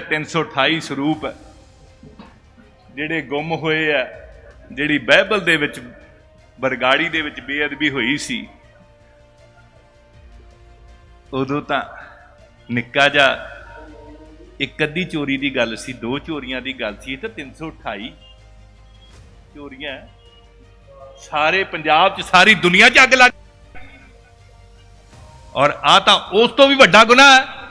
328 ਸਰੂਪ ਜਿਹੜੇ ਗੁੰਮ ਹੋਏ ਆ ਜਿਹੜੀ ਬਾਈਬਲ ਦੇ ਵਿੱਚ ਬਰਗਾੜੀ ਦੇ ਵਿੱਚ ਬੇਅਦਬੀ ਹੋਈ ਸੀ, ਉਦੋਂ ਤਾਂ ਨਿੱਕਾ ਜਿਹਾ ਇੱਕ ਅੱਧੀ ਚੋਰੀ ਦੀ ਗੱਲ ਸੀ, ਦੋ ਚੋਰੀਆਂ ਦੀ ਗੱਲ ਸੀ, ਇਹ ਤਾਂ 328 ਚੋਰੀਆਂ ਸਾਰੇ ਪੰਜਾਬ 'ਚ ਸਾਰੀ ਦੁਨੀਆ 'ਚ ਅੱਗ ਲੱਗ ਔਰ ਆ ਤਾਂ ਉਸ ਤੋਂ ਵੀ ਵੱਡਾ ਗੁਨਾਹ ਹੈ।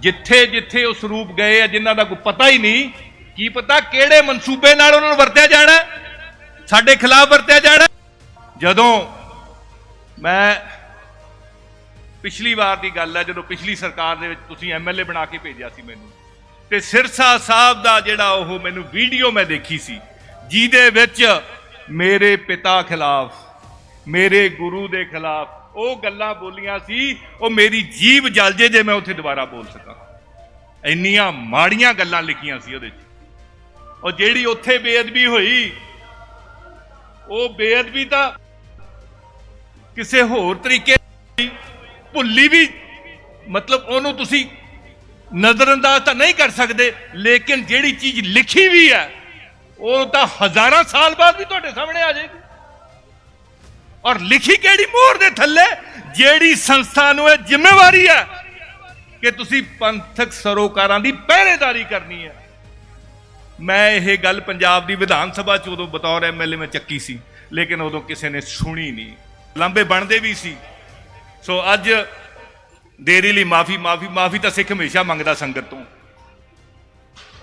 ਜਿੱਥੇ ਜਿੱਥੇ ਉਹ ਸਰੂਪ ਗਏ ਆ, ਜਿਨ੍ਹਾਂ ਦਾ ਕੋਈ ਪਤਾ ਹੀ ਨਹੀਂ, ਕੀ ਪਤਾ ਕਿਹੜੇ ਮਨਸੂਬੇ ਨਾਲ ਉਹਨਾਂ ਨੂੰ ਵਰਤਿਆ ਜਾਣਾ ਸਾਡੇ ਖਿਲਾਫ ਵਰਤਿਆ ਜਾਣਾ ਜਦੋਂ ਮੈਂ ਪਿਛਲੀ ਵਾਰ ਦੀ ਗੱਲ ਹੈ, ਜਦੋਂ ਪਿਛਲੀ ਸਰਕਾਰ ਦੇ ਵਿੱਚ ਤੁਸੀਂ ਐਮਐਲਏ ਬਣਾ ਕੇ ਭੇਜਿਆ ਸੀ ਮੈਨੂੰ, ਤੇ ਸਿਰਸਾ ਸਾਹਿਬ ਦਾ ਜਿਹੜਾ ਉਹ ਮੈਨੂੰ ਵੀਡੀਓ ਮੈਂ ਦੇਖੀ ਸੀ, ਜਿਹਦੇ ਵਿੱਚ ਮੇਰੇ ਪਿਤਾ ਖਿਲਾਫ, ਮੇਰੇ ਗੁਰੂ ਦੇ ਖਿਲਾਫ ਉਹ ਗੱਲਾਂ ਬੋਲੀਆਂ ਸੀ, ਉਹ ਮੇਰੀ ਜੀਬ ਜਲ ਜੇ ਜੇ ਮੈਂ ਉੱਥੇ ਦੁਬਾਰਾ ਬੋਲ ਸਕਾਂ ਇੰਨੀਆਂ ਮਾੜੀਆਂ ਗੱਲਾਂ ਲਿਖੀਆਂ ਸੀ ਉਹਦੇ 'ਚ। ਉਹ ਜਿਹੜੀ ਉੱਥੇ ਬੇਅਦਬੀ ਹੋਈ, ਉਹ ਬੇਅਦਬੀ ਤਾਂ ਕਿਸੇ ਹੋਰ ਤਰੀਕੇ ਭੁੱਲੀ ਵੀ, ਮਤਲਬ ਉਹਨੂੰ ਤੁਸੀਂ ਨਜ਼ਰਅੰਦਾਜ਼ ਤਾਂ ਨਹੀਂ ਕਰ ਸਕਦੇ, ਲੇਕਿਨ ਜਿਹੜੀ ਚੀਜ਼ ਲਿਖੀ ਵੀ ਹੈ, ਉਹ ਤਾਂ ਹਜ਼ਾਰਾਂ ਸਾਲ ਬਾਅਦ ਵੀ ਤੁਹਾਡੇ ਸਾਹਮਣੇ ਆ ਜਾਏਗੀ। ਔਰ ਲਿਖੀ ਕਿਹੜੀ ਮੋਹਰ ਦੇ ਥੱਲੇ? ਜਿਹੜੀ ਸੰਸਥਾ ਨੂੰ ਇਹ ਜ਼ਿੰਮੇਵਾਰੀ ਹੈ ਕਿ ਤੁਸੀਂ ਪੰਥਕ ਸਰੋਕਾਰਾਂ ਦੀ ਪਹਿਰੇਦਾਰੀ ਕਰਨੀ ਹੈ। ਮੈਂ ਇਹ ਗੱਲ ਪੰਜਾਬ ਦੀ ਵਿਧਾਨ ਸਭਾ ਚ ਉਦੋਂ ਬਤੌਰ ਐਮਐਲਏ ਮੈਂ ਚੱਕੀ ਸੀ, ਲੇਕਿਨ ਉਦੋਂ ਕਿਸੇ ਨੇ ਸੁਣੀ ਨਹੀਂ। ਲਾਂਬੇ ਬਣਦੇ ਵੀ ਸੀ। ਸੋ ਅੱਜ ਦੇਰੀ ਲਈ ਮਾਫੀ ਮਾਫੀ ਮਾਫੀ ਤਾਂ ਸਿੱਖ ਹਮੇਸ਼ਾ ਮੰਗਦਾ ਸੰਗਤ ਤੋਂ।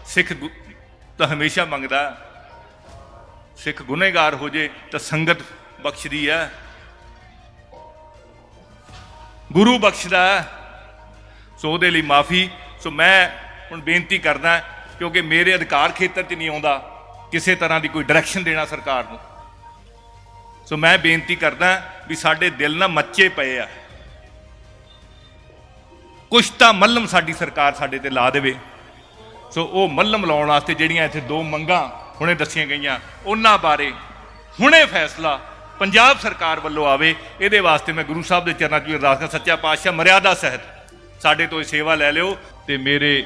ਸਿੱਖ ਗੁ- ਤਾਂ ਹਮੇਸ਼ਾ ਮੰਗਦਾ। ਸਿੱਖ ਗੁਨੇਗਾਰ ਹੋ ਜੇ ਤਾਂ ਸੰਗਤ ਬਖਸ਼ਦੀ ਹੈ। ਗੁਰੂ ਬਖਸ਼ਦਾ ਸੋ ਉਹਦੇ ਲਈ ਮਾਫੀ। ਸੋ ਮੈਂ ਹੁਣ ਬੇਨਤੀ ਕਰਦਾ ਕਿਉਂਕਿ ਮੇਰੇ ਅਧਿਕਾਰ ਖੇਤਰ 'ਚ ਨਹੀਂ ਆਉਂਦਾ ਕਿਸੇ ਤਰ੍ਹਾਂ ਦੀ ਕੋਈ ਡਾਇਰੈਕਸ਼ਨ ਦੇਣਾ ਸਰਕਾਰ ਨੂੰ। ਸੋ ਮੈਂ ਬੇਨਤੀ ਕਰਦਾ ਵੀ ਸਾਡੇ ਦਿਲ ਨਾਲ ਮੱਚੇ ਪਏ ਆ। ਕੁਛ ਤਾਂ ਮੱਲਮ ਸਾਡੀ ਸਰਕਾਰ ਸਾਡੇ ਤੇ ਲਾ ਦੇਵੇ। ਸੋ ਉਹ ਮੱਲਮ ਲਾਉਣ ਵਾਸਤੇ ਜਿਹੜੀਆਂ ਇੱਥੇ ਦੋ ਮੰਗਾਂ ਹੁਣੇ ਦੱਸੀਆਂ ਗਈਆਂ, ਉਹਨਾਂ ਬਾਰੇ ਹੁਣੇ ਫੈਸਲਾ ਪੰਜਾਬ ਸਰਕਾਰ ਵੱਲੋਂ ਆਵੇ। ਇਹਦੇ ਵਾਸਤੇ ਮੈਂ ਗੁਰੂ ਸਾਹਿਬ ਦੇ ਚਰਨਾਂ 'ਚ ਵੀ ਅਰਦਾਸ ਕਰ ਸੱਚਾ ਪਾਤਸ਼ਾਹ ਮਰਿਆਦਾ ਸਹਿਤ। ਸਾਡੇ ਤੋਂ ਇਹ ਸੇਵਾ ਲੈ ਲਿਓ ਤੇ ਮੇਰੇ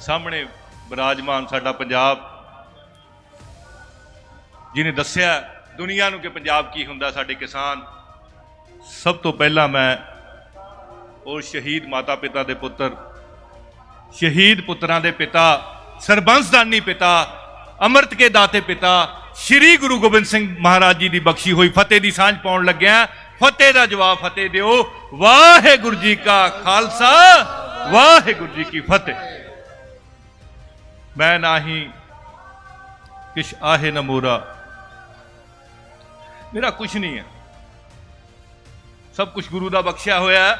ਸਾਹਮਣੇ ਬਿਰਾਜਮਾਨ ਸਾਡਾ ਪੰਜਾਬ, ਜਿਹਨੇ ਦੱਸਿਆ ਦੁਨੀਆ ਨੂੰ ਕਿ ਪੰਜਾਬ ਕੀ ਹੁੰਦਾ ਸਾਡੇ ਕਿਸਾਨ, ਸਭ ਤੋਂ ਪਹਿਲਾਂ ਮੈਂ ਉਹ ਸ਼ਹੀਦ ਮਾਤਾ ਪਿਤਾ ਦੇ ਪੁੱਤਰ, ਸ਼ਹੀਦ ਪੁੱਤਰਾਂ ਦੇ ਪਿਤਾ, ਸਰਬੰਸਦਾਨੀ ਪਿਤਾ, ਅੰਮ੍ਰਿਤ ਕੇ ਦਾਤੇ ਪਿਤਾ, ਸ੍ਰੀ ਗੁਰੂ ਗੋਬਿੰਦ ਸਿੰਘ ਮਹਾਰਾਜ ਜੀ ਦੀ ਬਖਸ਼ੀ ਹੋਈ ਫਤਿਹ ਦੀ ਸਾਂਝ ਪਾਉਣ ਲੱਗਿਆ ਫਤਿਹ ਦਾ ਜਵਾਬ ਫਤਿਹ ਦਿਓ। ਵਾਹਿਗੁਰੂ ਜੀ ਕਾ ਖਾਲਸਾ, ਵਾਹਿਗੁਰੂ ਜੀ ਕੀ ਫਤਿਹ। ਮੈਂ ਨਾਹੀ ਕਿਛ ਆਹੇ ਨ ਮੇਰਾ। ਕੁਝ ਨਹੀਂ ਹੈ। ਸਭ ਕੁਝ ਗੁਰੂ ਦਾ ਬਖਸ਼ਿਆ ਹੋਇਆ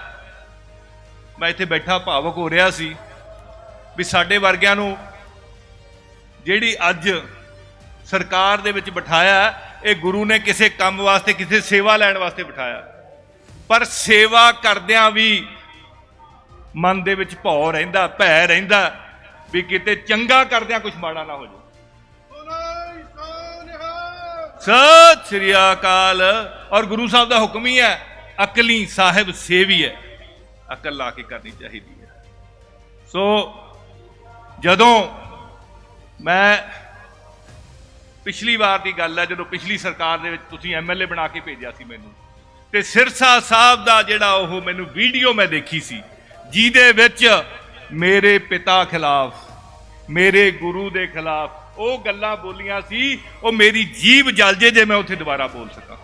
ਮੈਂ ਇੱਥੇ ਬੈਠਾ ਭਾਵਕ ਹੋ ਰਿਹਾ ਸੀ ਵੀ ਸਾਡੇ ਵਰਗਿਆਂ ਨੂੰ ਜਿਹੜੀ ਅੱਜ ਸਰਕਾਰ ਦੇ ਵਿੱਚ ਬਿਠਾਇਆ ਇਹ ਗੁਰੂ ਨੇ ਕਿਸੇ ਕੰਮ ਵਾਸਤੇ, ਕਿਸੇ ਸੇਵਾ ਲੈਣ ਵਾਸਤੇ ਬਿਠਾਇਆ। ਪਰ ਸੇਵਾ ਕਰਦਿਆਂ ਵੀ ਮਨ ਦੇ ਵਿੱਚ ਭੌ ਰਹਿੰਦਾ, ਭੈ ਰਹਿੰਦਾ ਵੀ ਕਿਤੇ ਚੰਗਾ ਕਰਦਿਆਂ ਕੁਝ ਮਾੜਾ ਨਾ ਹੋ ਜਾਵੇ ਸਤਿ ਸ੍ਰੀ ਅਕਾਲ। ਔਰ ਗੁਰੂ ਸਾਹਿਬ ਦਾ ਹੁਕਮ ਹੀ ਹੈ, ਅਕਲੀ ਸਾਹਿਬ ਸੇਵੀ ਹੈ। ਅਕਲ ਲਾ ਕੇ ਕਰਨੀ ਚਾਹੀਦੀ ਹੈ। ਸੋ ਜਦੋਂ ਮੈਂ ਪਿਛਲੀ ਵਾਰ ਦੀ ਗੱਲ ਹੈ ਜਦੋਂ ਪਿਛਲੀ ਸਰਕਾਰ ਦੇ ਵਿੱਚ ਤੁਸੀਂ ਐਮਐਲਏ ਬਣਾ ਕੇ ਭੇਜਿਆ ਸੀ ਮੈਨੂੰ। ਤੇ ਸਿਰਸਾ ਸਾਹਿਬ ਦਾ ਜਿਹੜਾ ਉਹ ਮੈਨੂੰ ਵੀਡੀਓ ਮੈਂ ਦੇਖੀ ਸੀ, ਜਿਹਦੇ ਵਿੱਚ ਮੇਰੇ ਪਿਤਾ ਖਿਲਾਫ, ਮੇਰੇ ਗੁਰੂ ਦੇ ਖਿਲਾਫ ਉਹ ਗੱਲਾਂ ਬੋਲੀਆਂ ਸੀ, ਉਹ ਮੇਰੀ ਜੀਬ ਜਲ ਜੇ ਜੇ ਮੈਂ ਉੱਥੇ ਦੁਬਾਰਾ ਬੋਲ ਸਕਾਂ।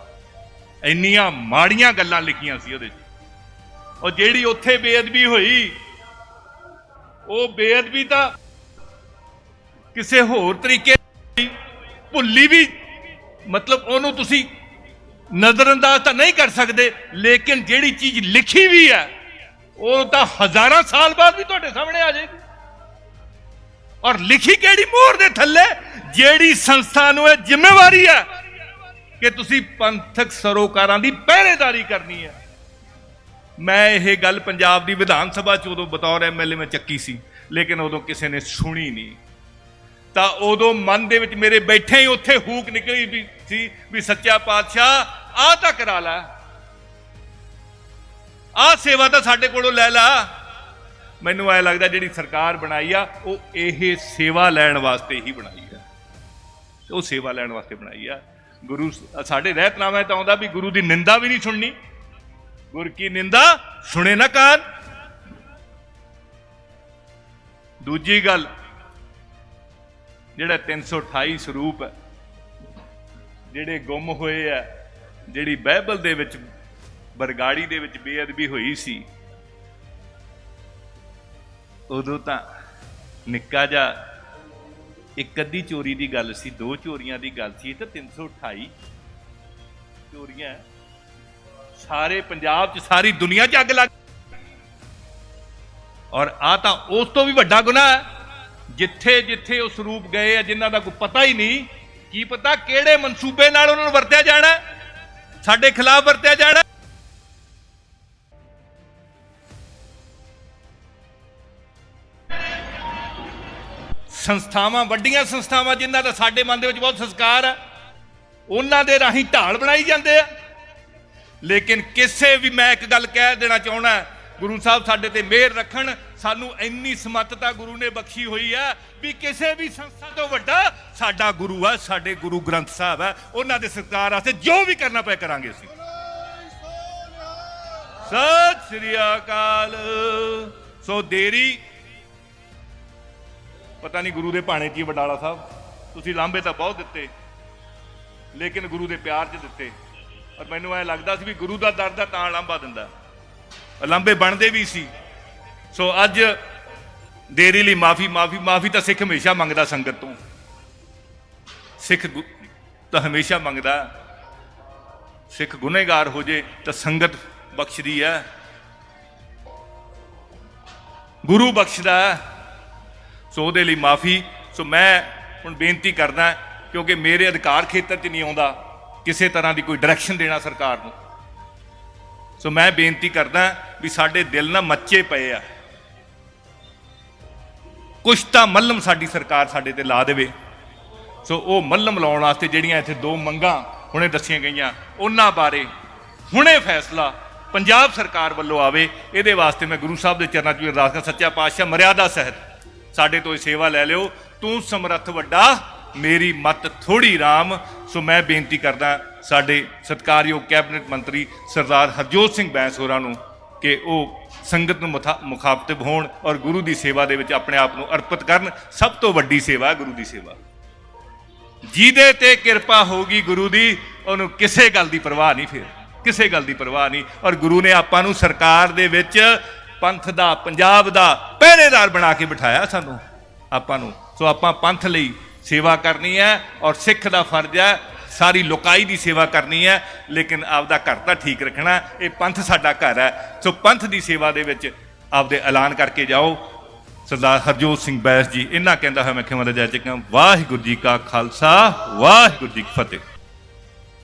ਇੰਨੀਆਂ ਮਾੜੀਆਂ ਗੱਲਾਂ ਲਿਖੀਆਂ ਸੀ ਉਹਦੇ 'ਚ। ਉਹ ਜਿਹੜੀ ਉੱਥੇ ਬੇਅਦਬੀ ਹੋਈ, ਉਹ ਬੇਅਦਬੀ ਤਾਂ ਕਿਸੇ ਹੋਰ ਤਰੀਕੇ ਭੁੱਲੀ ਵੀ, ਮਤਲਬ ਉਹਨੂੰ ਤੁਸੀਂ ਨਜ਼ਰਅੰਦਾਜ਼ ਤਾਂ ਨਹੀਂ ਕਰ ਸਕਦੇ, ਲੇਕਿਨ ਜਿਹੜੀ ਚੀਜ਼ ਲਿਖੀ ਵੀ ਹੈ, ਉਹ ਤਾਂ ਹਜ਼ਾਰਾਂ ਸਾਲ ਬਾਅਦ ਵੀ ਤੁਹਾਡੇ ਸਾਹਮਣੇ ਆ ਜਾਏਗੀ। ਔਰ ਲਿਖੀ ਕਿਹੜੀ ਮੋਹਰ ਦੇ ਥੱਲੇ? ਜਿਹੜੀ ਸੰਸਥਾ ਨੂੰ ਇਹ ਜ਼ਿੰਮੇਵਾਰੀ ਹੈ ਕਿ ਤੁਸੀਂ ਪੰਥਕ ਸਰੋਕਾਰਾਂ ਦੀ ਪਹਿਰੇਦਾਰੀ ਕਰਨੀ ਹੈ। ਮੈਂ ਇਹ ਗੱਲ ਪੰਜਾਬ ਦੀ ਵਿਧਾਨ ਸਭਾ ਚ ਉਦੋਂ ਬਤੌਰ ਐਮਐਲਏ ਮੈਂ ਚੱਕੀ ਸੀ, ਲੇਕਿਨ ਉਦੋਂ ਕਿਸੇ ਨੇ ਸੁਣੀ ਨਹੀਂ। ਤਾਂ ਉਦੋਂ ਮਨ ਦੇ ਵਿੱਚ ਮੇਰੇ ਬੈਠੇ ਹੀ ਉੱਥੇ ਹੂਕ ਨਿਕਲੀ ਵੀ ਸੀ ਵੀ ਸੱਚਾ ਪਾਤਸ਼ਾਹ, ਆਹ ਤਾਂ ਕਰਾ ਲੈ। ਆਹ ਸੇਵਾ ਤਾਂ ਸਾਡੇ ਕੋਲੋਂ ਲੈ ਲਾ। ਮੈਨੂੰ ਐ ਲੱਗਦਾ ਜਿਹੜੀ ਸਰਕਾਰ ਬਣਾਈ ਆ, ਉਹ ਇਹ ਸੇਵਾ ਲੈਣ ਵਾਸਤੇ ਹੀ ਬਣਾਈ ਆ। ਉਹ ਸੇਵਾ ਲੈਣ ਵਾਸਤੇ ਬਣਾਈ ਆ। ਗੁਰੂ ਸਾਡੇ ਰਹਿਤਨਾਮਾ ਤਾਂ ਆਉਂਦਾ ਵੀ ਗੁਰੂ ਦੀ ਨਿੰਦਾ ਵੀ ਨਹੀਂ ਸੁਣਨੀ। ਗੁਰ ਕੀ ਨਿੰਦਾ, ਸੁਣੇ ਨਾ ਕਾਨ। ਦੂਜੀ ਗੱਲ ਜਿਹੜਾ 328 ਸਰੂਪ ਹੈ, ਜਿਹੜੇ ਗੁੰਮ ਹੋਏ ਆ ਜਿਹੜੀ ਬਾਈਬਲ ਦੇ ਵਿੱਚ, ਬਰਗਾੜੀ ਦੇ ਵਿੱਚ ਬੇਅਦਬੀ ਹੋਈ ਸੀ, ਉਦੋਂ ਤਾਂ ਨਿੱਕਾ ਜਿਹਾ ਇੱਕ ਅੱਧੀ ਚੋਰੀ ਦੀ ਗੱਲ ਸੀ, ਦੋ ਚੋਰੀਆਂ ਦੀ ਗੱਲ ਸੀ, ਇਹ ਤਾਂ 328 ਚੋਰੀਆਂ ਸਾਰੇ ਪੰਜਾਬ 'ਚ, ਸਾਰੀ ਦੁਨੀਆ 'ਚ ਅੱਗ ਲੱਗ ਔਰ ਆ ਤਾਂ ਉਸ ਤੋਂ ਵੀ ਵੱਡਾ ਗੁਨਾਹ ਹੈ। ਜਿੱਥੇ ਜਿੱਥੇ ਉਹ ਸਰੂਪ ਗਏ ਆ, ਜਿਨ੍ਹਾਂ ਦਾ ਕੋਈ ਪਤਾ ਹੀ ਨਹੀਂ, ਕੀ ਪਤਾ ਕਿਹੜੇ ਮਨਸੂਬੇ ਨਾਲ ਉਹਨਾਂ ਨੂੰ ਵਰਤਿਆ ਜਾਣਾ, ਸਾਡੇ ਖਿਲਾਫ ਵਰਤਿਆ ਜਾਣਾ। ਸੰਸਥਾਵਾਂ, ਵੱਡੀਆਂ ਸੰਸਥਾਵਾਂ, ਜਿਨ੍ਹਾਂ ਦਾ ਸਾਡੇ ਮਨ ਦੇ ਵਿੱਚ ਬਹੁਤ ਸੰਸਕਾਰ ਹੈ ਉਹਨਾਂ ਦੇ ਰਾਹੀਂ ਢਾਲ ਬਣਾਈ ਜਾਂਦੇ ਆ। ਲੇਕਿਨ ਕਿਸੇ ਵੀ ਮੈਂ ਇੱਕ ਗੱਲ ਕਹਿ ਦੇਣਾ ਚਾਹੁੰਦਾ ਗੁਰੂ ਸਾਹਿਬ ਸਾਡੇ ਤੇ ਮਿਹਰ ਰੱਖਣ, ਸਾਨੂੰ ਇੰਨੀ ਸਮੱਤਤਾ ਗੁਰੂ ਨੇ ਬਖਸ਼ੀ ਹੋਈ ਹੈ ਵੀ ਕਿਸੇ ਵੀ ਸੰਸਥਾ ਤੋਂ ਵੱਡਾ ਸਾਡਾ ਗੁਰੂ ਹੈ ਸਾਡੇ ਗੁਰੂ ਗ੍ਰੰਥ ਸਾਹਿਬ ਹੈ ਉਹਨਾਂ ਦੇ ਸਤਿਕਾਰ ਵਾਸਤੇ ਜੋ ਵੀ ਕਰਨਾ ਪਏ ਕਰਾਂਗੇ ਅਸੀਂ। ਸਤਿ ਸ੍ਰੀ ਅਕਾਲ। ਸੋ ਦੇਰੀ, ਪਤਾ ਨਹੀਂ ਗੁਰੂ ਦੇ ਭਾਣੇ ਕੀ ਵਡਾਲਾ ਸਾਹਿਬ। ਤੁਸੀਂ ਲਾਂਬੇ ਤਾਂ ਬਹੁਤ ਦਿੱਤੇ, ਲੇਕਿਨ ਗੁਰੂ ਦੇ ਪਿਆਰ 'ਚ ਦਿੱਤੇ। ਔਰ ਮੈਨੂੰ ਐ ਲੱਗਦਾ ਸੀ ਵੀ ਗੁਰੂ ਦਾ ਦਰ ਦਾ ਤਾਂ ਲਾਂਬਾ ਦਿੰਦਾ। ਲਾਂਬੇ ਬਣਦੇ ਵੀ ਸੀ। ਸੋ ਅੱਜ ਦੇਰੀ ਲਈ ਮਾਫੀ ਮਾਫੀ ਮਾਫੀ ਤਾਂ ਸਿੱਖ ਹਮੇਸ਼ਾ ਮੰਗਦਾ ਸੰਗਤ ਤੋਂ। ਸਿੱਖ ਗੁ- ਤਾਂ ਹਮੇਸ਼ਾ ਮੰਗਦਾ। ਸਿੱਖ ਗੁਨੇਗਾਰ ਹੋ ਜੇ ਤਾਂ ਸੰਗਤ ਬਖਸ਼ਦੀ ਹੈ ਗੁਰੂ ਬਖਸ਼ਦਾ ਸੋ ਉਹਦੇ ਲਈ ਮਾਫੀ। ਸੋ ਮੈਂ ਹੁਣ ਬੇਨਤੀ ਕਰਦਾ, ਕਿਉਂਕਿ ਮੇਰੇ ਅਧਿਕਾਰ ਖੇਤਰ 'ਚ ਨਹੀਂ ਆਉਂਦਾ ਕਿਸੇ ਤਰ੍ਹਾਂ ਦੀ ਕੋਈ ਡਾਇਰੈਕਸ਼ਨ ਦੇਣਾ ਸਰਕਾਰ ਨੂੰ। ਸੋ ਮੈਂ ਬੇਨਤੀ ਕਰਦਾ ਵੀ ਸਾਡੇ ਦਿਲ ਨਾਲ ਮੱਚੇ ਪਏ ਆ। ਕੁਛ ਤਾਂ ਮੱਲਮ ਸਾਡੀ ਸਰਕਾਰ ਸਾਡੇ ਤੇ ਲਾ ਦੇਵੇ। ਸੋ ਉਹ ਮੱਲਮ ਲਾਉਣ ਵਾਸਤੇ ਜਿਹੜੀਆਂ ਇੱਥੇ ਦੋ ਮੰਗਾਂ ਹੁਣੇ ਦੱਸੀਆਂ ਗਈਆਂ, ਉਹਨਾਂ ਬਾਰੇ ਹੁਣੇ ਫੈਸਲਾ ਪੰਜਾਬ ਸਰਕਾਰ ਵੱਲੋਂ ਆਵੇ। ਇਹਦੇ ਵਾਸਤੇ ਮੈਂ ਗੁਰੂ ਸਾਹਿਬ ਦੇ ਚਰਨਾਂ 'ਚ ਵੀ ਅਰਦਾਸ ਕਰ ਸੱਚਾ ਪਾਤਸ਼ਾਹ ਮਰਿਆਦਾ ਸਹਿਤ ਸਾਡੇ ਤੋਂ ਇਹ ਸੇਵਾ ਲੈ ਲਿਓ। ਤੂੰ ਸਮਰੱਥ ਵੱਡਾ ਮੇਰੀ ਮਤ ਥੋੜੀ ਰਾਮ, ਸੋ ਮੈਂ ਬੇਨਤੀ ਕਰਦਾ ਸਾਡੇ ਸਤਿਕਾਰਯੋਗ ਕੈਬਨਿਟ ਮੰਤਰੀ ਸਰਦਾਰ ਹਰਜੋਤ ਸਿੰਘ ਬੈਂਸ ਹੋਰਾਂ ਨੂੰ ਕਿ ਉਹ ਸੰਗਤ ਨੂੰ ਮੁਖਾ- ਮੁਖਾਤਬ ਹੋਣ ਔਰ ਗੁਰੂ ਦੀ ਸੇਵਾ ਦੇ ਵਿੱਚ ਆਪਣੇ ਆਪ ਨੂੰ ਅਰਪਿਤ ਕਰਨ। ਸਭ ਤੋਂ ਵੱਡੀ ਸੇਵਾ ਗੁਰੂ ਦੀ ਸੇਵਾ। ਜਿਹਦੇ ਤੇ ਕਿਰਪਾ ਹੋਗੀ ਗੁਰੂ ਦੀ, ਉਹਨੂੰ ਕਿਸੇ ਗੱਲ ਦੀ ਪਰਵਾਹ ਨਹੀਂ ਫਿਰ। ਕਿਸੇ ਗੱਲ ਦੀ ਪਰਵਾਹ ਨਹੀਂ। ਔਰ ਗੁਰੂ ਨੇ ਆਪਾਂ ਨੂੰ ਸਰਕਾਰ ਦੇ ਵਿੱਚ ਪੰਥ ਦਾ, ਪੰਜਾਬ ਦਾ ਪਹਿਰੇਦਾਰ ਬਣਾ ਕੇ ਬਿਠਾਇਆ ਸਾਨੂੰ। ਆਪਾਂ ਨੂੰ। ਸੋ ਆਪਾਂ ਪੰਥ ਲਈ ਸੇਵਾ ਕਰਨੀ ਹੈ ਔਰ ਸਿੱਖ ਦਾ ਫਰਜ਼ ਹੈ, ਸਾਰੀ ਲੋਕਾਈ ਦੀ ਸੇਵਾ ਕਰਨੀ ਹੈ, ਲੇਕਿਨ ਆਪਦਾ ਘਰ ਤਾਂ ਠੀਕ ਰੱਖਣਾ, ਇਹ ਪੰਥ ਸਾਡਾ ਘਰ ਹੈ। ਸੋ ਪੰਥ ਦੀ ਸੇਵਾ ਦੇ ਵਿੱਚ ਆਪਦੇ ਐਲਾਨ ਕਰਕੇ ਜਾਓ। ਸਰਦਾਰ ਹਰਜੋਤ ਸਿੰਘ ਬੈਸ ਜੀ ਇਹਨਾਂ ਕਹਿੰਦਾ ਹੋਇਆ, ਮੈਂ ਖਿਮਾ ਦਾ ਜੈ ਚੱਕਾਂ ਵਾਹਿਗੁਰੂ ਜੀ ਕਾ ਖਾਲਸਾ, ਵਾਹਿਗੁਰੂ ਜੀ ਕੀ ਫਤਿਹ।